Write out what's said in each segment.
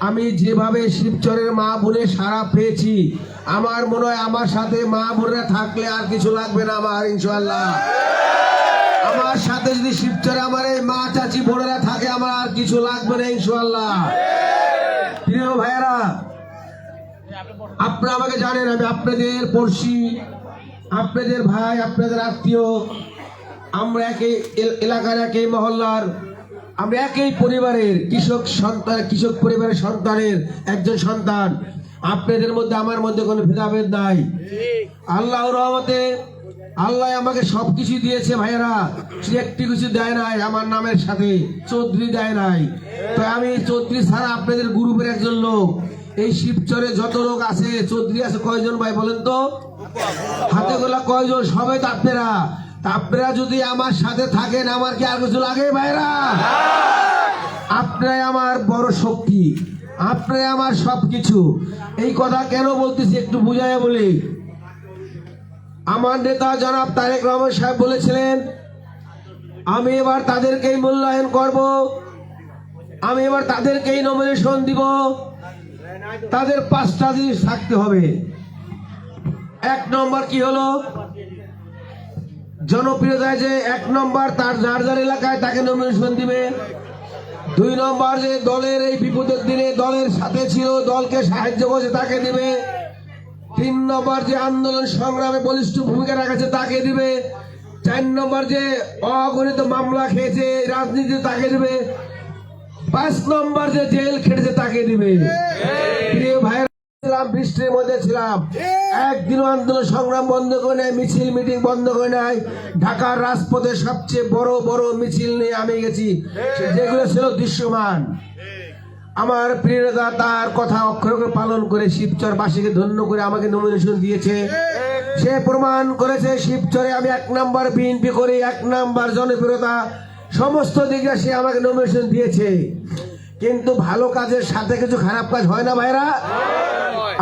আমি যেভাবে শিবচরের মা বোনের সারা পেয়েছি, আমার মনে হয় আমার সাথে মা বোনেরা থাকলে আর কিছু লাগবে না আমার ইনশাল্লাহ আমার সাথে যদি শিবচরে আমার এই মা চাচি বোনেরা থাকে, আমার আর কিছু লাগবে না ইনশাল্লাহ প্রিয় ভাইয়েরা, আপনারা আমাকে জানেন, আমি আপনাদের পড়শি, আপনাদের ভাই, আপনাদের আত্মীয়, আমরা এল- এলাকার একই মহল্লার আমরা একই পরিবারের কৃষক সন্তান, কৃষক পরিবারের সন্তানের একজন সন্তান। আপনাদের মধ্যে আমার মধ্যে কোনো ভেদাভেদ নাই। আল্লাহর রহমতে আল্লাহ আমাকে সব সবকিছু দিয়েছে ভাইয়েরা। সে একটি কিছু দেয় নাই, আমার নামের সাথে চৌধুরী দেয় নাই। তো আমি চৌধুরী ছাড়া আপনাদের গ্রুপের একজন লোক। এই শিবচরে যত লোক আছে, চৌধুরী আছে কয়জন ভাই বলেন তো? হাতে গোলা কয়জন? সবাই তো আপনারা। আপনারা যদি আমার সাথে থাকেন, আমার কি আর কিছু লাগে ভাইরা? আপনারাই আমার বড় শক্তি, আপনারাই আমার সবকিছু। এই কথা কেন বলতেছি একটু বুঝাই বলি। আমার নেতা জনাব তারেক রহমান সাহেব বলেছিলেন, আমি এবার তাদেরকেই মূল্যায়ন করব, আমি এবার তাদেরকেই নমিনেশন দিব। তাদের পাঁচটা জিনিস থাকতে হবে। এক নম্বর কি হলো? জনপ্রিয়তায় যে এক নম্বর তার যার যার এলাকায় তাকে নমিনেশন দিবে। দুই নম্বর যে দলের এই বিপদের দিনে দলের সাথে ছিল, দলকে সাহায্য করেছে, তাকে দিবে। তিন নম্বর যে আন্দোলন সংগ্রামে বলিষ্ঠ ভূমিকা রাখেছে, তাকে দিবে। চার নম্বর যে অগণিত মামলা খেয়েছে, রাজনীতি তাকে দিবে। পাঁচ নম্বর যে জেল খেটেছে, তাকে দিবে। প্রিয় ভাইয়েরা ছিলাম, বৃষ্টির মধ্যে ছিলাম। একদিন আন্দোলন সংগ্রাম বন্ধ করে নেয় মিছিল মিটিং বন্ধ করে নেয় ঢাকার রাজপথে সবচেয়ে বড় বড় মিছিল নিয়ে আমি গেছি। যেগুলো ছিল দৃশ্যমান। আমার প্রিয় নেতা তার কথা অক্ষর অক্ষরে পালন করে শিবচর বাসীকে ধন্য করে আমাকে নমিনেশন দিয়েছে। সে প্রমাণ করেছে শিবচরে আমি এক নাম্বার বিএনপি করি, এক নাম্বার জনপ্রিয়তা। সমস্ত দিকে সে আমাকে নমিনেশন দিয়েছে। কিন্তু ভালো কাজের সাথে কিছু খারাপ কাজ হয় না ভাইরা?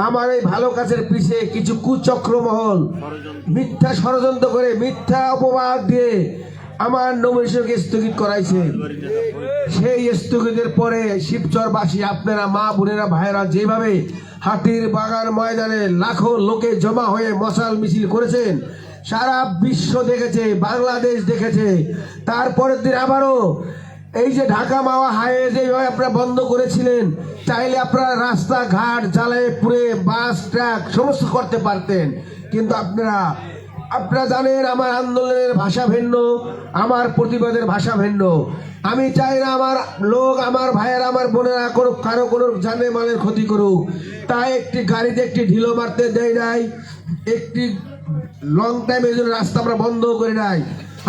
আমার এই ভালো কাজের পিছে কিছু কুচক্র মহল, মিথ্যা ষড়যন্ত্র করে মিথ্যা অপবাদ দিয়ে আমার নমিনেশনকে স্থগিত করাইছে। সেই স্থগিতের পরে শিবচরবাসী আপনারা মা বোনেরা ভাইয়েরা যেভাবে হাতির বাগান ময়দানে লাখো লোকে জমা হয়ে মশাল মিছিল করেছেন, সারা বিশ্ব দেখেছে, বাংলাদেশ দেখেছে, তারপরের দিন আবারও এই যে ঢাকা মাওয়া হাইওয়ে যেভাবে আপনারা বন্ধ করেছিলেন, চাইলে আপনারা রাস্তাঘাট জ্বালায় পুড়ে বাস, ট্রাক সমস্ত করতে পারতেন। কিন্তু আপনারা আপনারা জানেন আমার আন্দোলনের ভাষা ভিন্ন, আমার প্রতিবাদের ভাষা ভিন্ন। আমি চাই না আমার লোক, আমার ভাইয়ের, আমার বোনেরা কোনো, কারও কোনো জানে মালের ক্ষতি করুক। তাই একটি গাড়িতে একটি ঢিলো মারতে দেয় নাই, একটি লং টাইম এই জন্য রাস্তা আমরা বন্ধ করে নাই।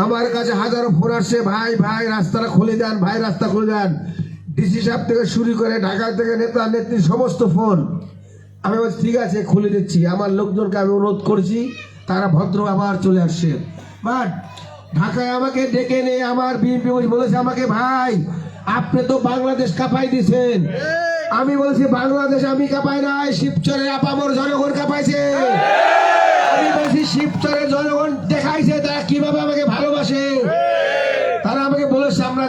আমার কাছে হাজারো ফোন আসছে। ভাই ভাই, রাস্তাটা খুলে দেন, ভাই, রাস্তা খুলে দেন। ডিসি সাহেব থেকে শুরু করে ঢাকা থেকে নেতা, নেত্রী, সমস্ত ফোন। আমি বলছি, ঠিক আছে, খুলে দিচ্ছি। আমার লোকজনকে আমি অনুরোধ করছি, তারা ভদ্র আবার চলে আসছে। বাট ঢাকায় আমাকে ডেকে নিয়ে আমার বিএনপি বলেছে আমাকে, ভাই, আপনি তো বাংলাদেশ কাঁপাই দিছেন। আমি বলছি, বাংলাদেশ আমি কাঁপাই নাই, শিবচরের আপামর জনগণ কাঁপাইছে। আমি বলছি, শিবচরের জনগণ দেখাইছে, তারা কীভাবে আমাকে ভালোবাসে তারা আমাকে বলেছে আমরা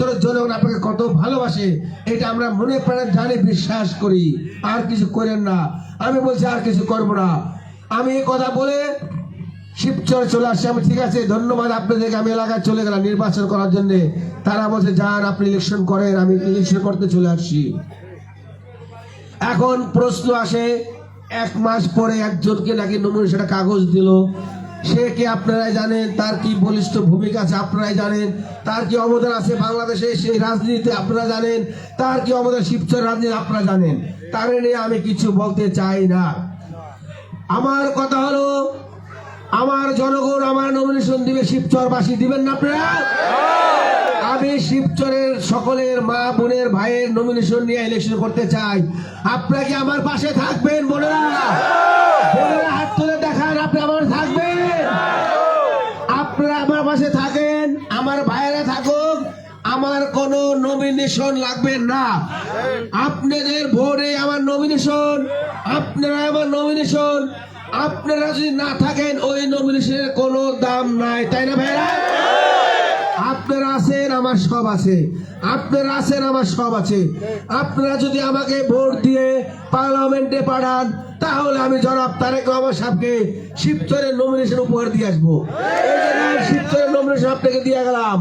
জানি জনগণ আপনাকে কত ভালোবাসে, এটা আমরা মনে প্রাণে জানি, বিশ্বাস করি। আর কিছু করেন না। আমি বলছি, আর কিছু করব না। আমি এই কথা বলে শিবচর চলে আসছি। আমি ঠিক আছে, ধন্যবাদ আপনাদেরকে। আমি এলাকায় চলে গেলাম নির্বাচন করার জন্য। তারা বলছে, যান, আপনি ইলেকশন করেন, আমি ইলেকশন করতে চলে আসছি। এখন প্রশ্ন আসে, এক মাস পরে একজনকে নাকি নমিনেশন কাগজ দিল। সে কি আপনারাই জানেন? তার কি বলিষ্ঠ ভূমিকা আছে আপনারাই জানেন? তার কি অবদান আছে বাংলাদেশে সেই রাজনীতিতে আপনারা জানেন? তার কি অবদান শিবচর রাজনীতি আপনারা জানেন? তার নিয়ে আমি কিছু বলতে চাই না। আমার কথা হলো, আমার জনগণ আমার নমিনেশন দিবে শিবচরবাসী, দিবেন না আপনারা? আমি শিবচরের সকলের মা বোনের ভাইয়ের নমিনেশন নিয়ে ইলেকশন করতে চাই। আপনারা কি আমার পাশে থাকবেন বোনেরা? বোনেরা হাত তুলে দেখান, আপনি আমার থাকবেন আপনারা আমার পাশে থাকেন আমার ভাইয়েরা থাকুক আমার কোনো নমিনেশন লাগবে না। আপনাদের ভোরে আমার নমিনেশন আপনারা আমার নমিনেশন আপনারা যদি না থাকেন, ওই নমিনেশনের কোনো দাম নাই, তাই না ভাইরা? আপনারা আছেন, আমার সব আছে। আপনারা আছেন, আমার সব আছে। আপনারা যদি আমাকে ভোট দিয়ে পার্লামেন্টে পাঠান, তাহলে আমি জনাব তারেক রহমান সাহেবকে শিবচরের নমিনেশন উপহার দিয়ে আসব। শিবচরের নমিনেশন আপনাকে দিয়ে গেলাম।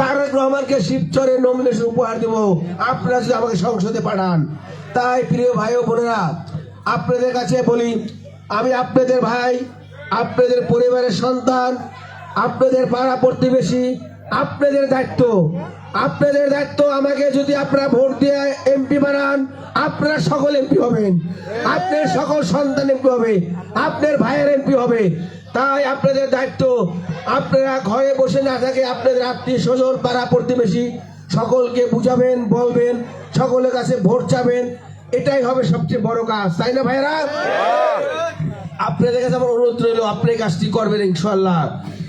তারেক রহমানকে শিবচরের নমিনেশন উপহার দেবো। আপনারা যদি আমাকে সংসদে পাঠান। তাই প্রিয় ভাই ও বোনেরা, আপনাদের কাছে বলি, আমি আপনাদের ভাই, আপনাদের পরিবারের সন্তান, আপনাদের পাড়া প্রতিবেশী আপনাদের দায়িত্ব আপনাদের দায়িত্ব আমাকে যদি আপনারা ভোট দিয়ে এমপি বানান, আপনারা সকল এমপি হবেন। আপনার সকল সন্তান এমপি হবে, আপনার ভাইয়ের এমপি হবে। তাই আপনাদের দায়িত্ব, আপনারা ঘরে বসে না থাকে আপনাদের আত্মীয় স্বজন, পাড়া প্রতিবেশী সকলকে বুঝাবেন, বলবেন, সকলের কাছে ভোট চাবেন। এটাই হবে সবচেয়ে বড় কাজ, তাই না ভাইরা আপনাদের কাছে আমার অনুরোধ রইল, আপনি কাজটি করবেন ইনশাল্লাহ